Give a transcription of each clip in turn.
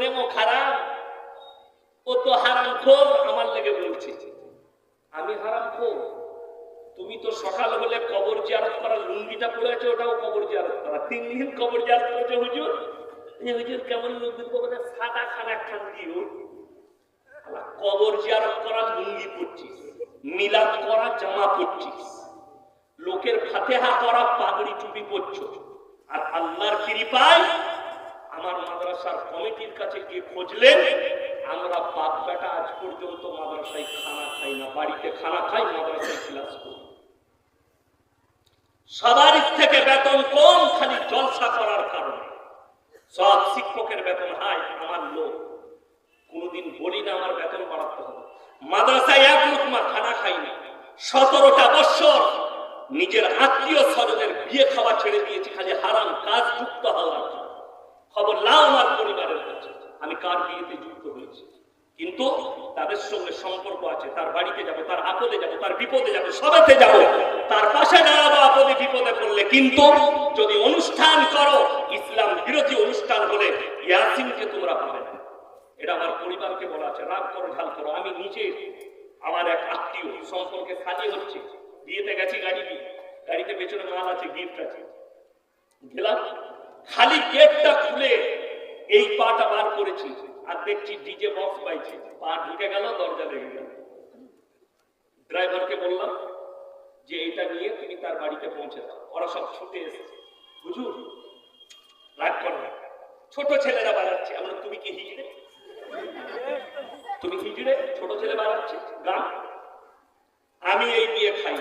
নেমো খারাপ, ও তো হারাম খোর, আমার লেগে বলছে। আমি হারাম খোর। তুমি তো সকাল হলে কবর জিয়ারত করা লুঙ্গিটা ওটাও কবর জিয়ারত করা। তিন দিন কবর জিয়ারত করেছে, হুজুর? হুজুর, কেমন লুঙ্গি কবরে সাদা খানা দিও কবর জিয়ারত করা লুঙ্গি পড়ছিস মিলাদ করা জামা পড়ছিস লোকের ফাতেহা করা পাগড়ি টুপি পরছ, আর আল্লাহর কৃপায় আমার মাদ্রাসার কমিটির কাছে গিয়ে খুঁজলেন, আমরা বাপ বেটা আজ পর্যন্ত মাদ্রাসায় খানা খাই না, বাড়িতে খানা খাই, মাদ্রাসায় ক্লাস করি। সবার থেকে বেতন কম, খালি জলসা করার কারণে। সব শিক্ষকের বেতন হাই আমার লোক। কোনোদিন বলি না আমার বেতন বাড়াতে হবে। মাদ্রাসায় এক লোকমা খানা খাই না। সতেরোটা বৎসর নিজের আত্মীয় স্বজনের বিয়ে খাওয়া ছেড়ে দিয়েছি, খালি হারাম কাজ যুক্ত হওয়ার। খবর লাও আমার পরিবারের কাছে। আমি কার বিয়েতে যুক্ত হয়েছি? কিন্তু তাদের সঙ্গে সম্পর্ক আছে, তার বাড়িতে যাব, তার আপদে যাব, তার বিপদে যাব, সবেতে যাব। তার পাশে দাঁড়াবো আপদে বিপদে পড়লে। কিন্তু যদি অনুষ্ঠান করো, ইসলাম বিরোধী অনুষ্ঠান হলে ইয়াসিনকে তোমরা পাবে না। এটা আমার পরিবারকে বলা আছে। রাগ করো, ঢাল করো। আমি নিজে আমার এক আত্মীয় সম্পর্কে সাজি হচ্ছে বিয়েতে গেছি গাড়ি গাড়িতে পেছনে মাল আছে গিফট আছে। গেলাম। খালি গেটটা খুলে এই পাটা বার করেছি। আর দেখছি ডিজে বক্স পাইছে পা ঢুকে গেল, দরজা লেগে গেল। ড্রাইভারকে বললাম যে, এটা নিয়ে তুমি তার বাড়িতে পৌঁছে দাও। ওরা সব ছুটে এসেছে। হুজুর, রাগ করো না। ছোট ছেলেরা বাজাচ্ছে আমরা, তুমি কি হিজড়ে? তুমি হিজড়ে? ছোট ছেলে বাজাচ্ছে গান? আমি এই বিয়ে খাই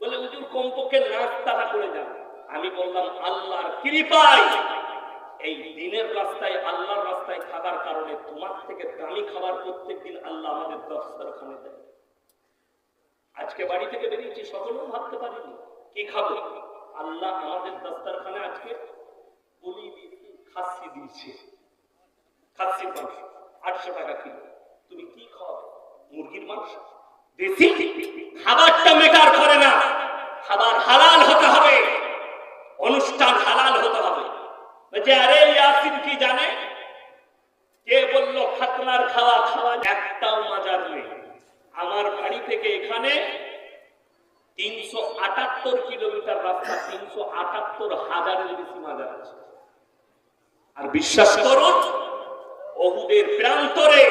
বলে, হুজুর, কমপক্ষে তারা করে যান। আমি বললাম, আল্লাহর কৃপায়। এই দিনের রাস্তায়, আল্লাহর রাস্তায় থাকার কারণে তোমার থেকে দামি খাবার প্রত্যেক দিন আল্লাহ আমাদের দস্তরখানে দেয় আজকে বাড়ি থেকে বেরিয়েছি সকলেও ভাবতে পারিনি। কি খাব? আল্লাহ আমাদের দস্তরখানে আজকে দিয়েছি, খাসি দিয়েছে। খাসির মাংস, আটশো টাকা কিলো। তুমি কি খাওয়াবে? মুরগির মাংস? দেশি? খাবারটা মেটার করে না খাবার হালাল হতে হবে অনুষ্ঠান হালাল হতে হবে বলছে আরে ইয়াসিন কি জানে কে বলল খাতনার খাওয়া খাওয়া একটাও মাজার নেই আমার বাড়ি থেকে এখানে তিনশো আটাত্তর কিলোমিটার রাস্তা, তিনশো আটাত্তর হাজারের বেশি মাজার আছে। আর বিশ্বাস করুন অহুদের প্রান্তরে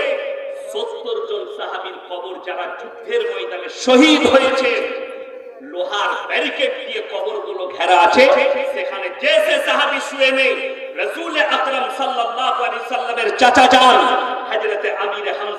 সত্তর জন সাহাবীর কবর যারা যুদ্ধের ময়দানে শহীদ হয়েছে, লোহার ব্যারিকেড দিয়ে কবরগুলো ঘেরা আছে। সেখানে যে সে সাহাবী শুয়ে নেই, রসুল আকরাম সাল্লাহ আলাইহি সাল্লামের চাচা যান।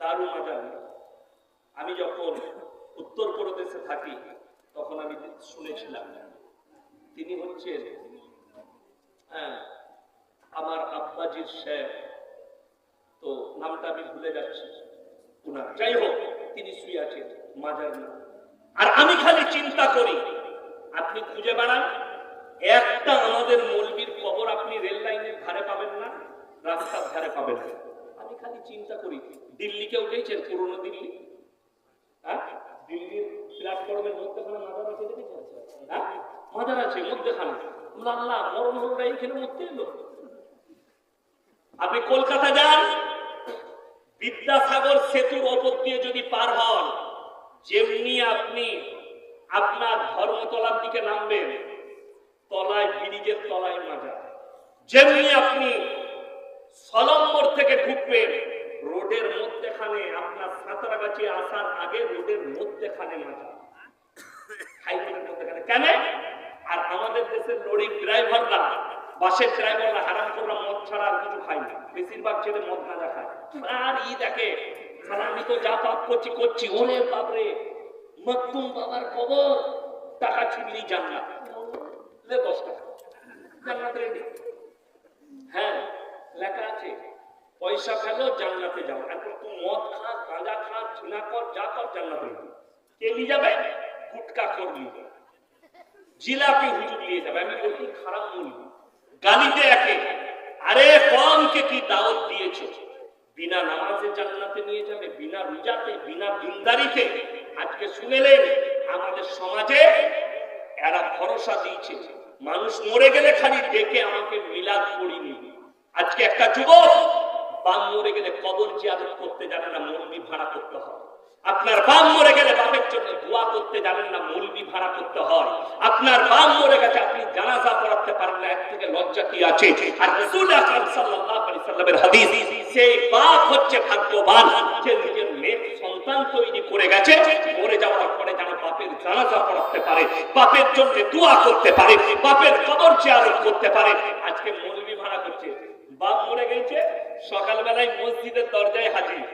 তারও নেই আমি যখন উত্তরপ্রদেশে থাকি তখন আমি শুনেছিলাম তিনি হচ্ছেন হ্যাঁ, আমার আব্বাজির শেখ। তো নামটা আমি ভুলে যাচ্ছি। উনার যাই হোক তিনি শুয়ে আছেন মাজার না আর আমি খালি চিন্তা করি আপনি খুঁজে বেড়ান একটা আমাদের মৌলবীর কবর আপনি রেল লাইনের ধারে পাবেন না রাস্তার ধারে পাবেন না। খালি চিন্তা করি। দিল্লিকে উঠেছেন, পুরনো দিল্লি? হ্যাঁ? দিল্লির প্ল্যাটফর্মের মাজার আছে হ্যাঁ? মাজার আছে মরণ এইখানে এলো? আপনি কলকাতা যান, বিদ্যাসাগর সেতুর ওপর দিয়ে যদি পার হন, যেমনি আপনি আপনার ধর্মতলার দিকে নামবেন, তলায়, ব্রিজের তলায় মাজা যেমনি আপনি সলম্বর থেকে ঢুকবেন রোডের মধ্যেখানে আপনার সাঁতরাগাছি আসার আগে রোডের মধ্যেখানে না। বেশিরভাগ ছেলে মদ গাঁজা আর ই দেখে আমি করছি করছি। ওরে বাপরে মকতুম বাবার কবর। টাকা ছুটলি জান্নাত হ্যাঁ লেখা আছে পয়সা ফেলো, জান্নাতে যাও। এখন তুই মদ খা, গাঁজা খা ঝিনা কর, যা কর, জান্নাতে যাবে। কে নিয়ে যাবে? গুটকা কর নিয়ে জিলাপি হুজুর নিয়ে যাবে। আমি বলছি, খারাপ মুলবি গালিতে একে। আরে, কমকে কি দাওয়াত দিয়েছ? বিনা নামাজে জান্নাতে নিয়ে যাবে, বিনা রোজাতে, বিনা দিনদারিতে। আজকে শুনেলেন, আমাদের সমাজে এরা ভরসা দিয়েছে, মানুষ মরে গেলে খালি ডেকে আমাকে মিলাদ করিনি আজকে একটা যুবক বাম মরে গেলে কবর জিয়ারত করতে জানে না, মৌলবি ভাড়া করতে হয়। আপনার বাম মরে গেলে বাপের জন্য দোয়া করতে জানেন না, মৌলবি ভাড়া করতে হয়। আপনার বাম মরে গেছে, আপনি জানাজা পড়াতে পারেন না এক থেকে লজ্জা কি আছে? আর রাসূল আকরাম সাল্লাল্লাহু আলাইহি সাল্লামের হাদিস, সেই বাপ হচ্ছে ভাগ্যবান যে নিজের মেয়ে, সন্তান তৈরি করে গেছে, মরে যাওয়ার পরে যেন বাপের জানাজা পড়াতে পারে, বাপের জন্য দোয়া করতে পারে, বাপের কবর জিয়ারত করতে পারে। আজকে মৌলবি ভাড়া করছে। বাপ মরে গেছে, সকালবেলায় মসজিদের দরজায় হাজির।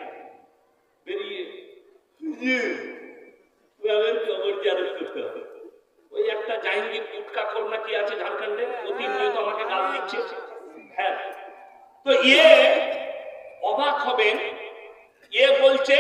বেরিয়ে ইয়ে, গ্রামের খবর করতে হবে। ওই একটা জাহিঙ্গীর গুটকা কন্যা কি আছে ঝাড়খণ্ডে, ও তিনজন আমাকে গাল দিচ্ছে। হ্যাঁ। তো ইয়ে অবাক হবেন ইয়ে বলছে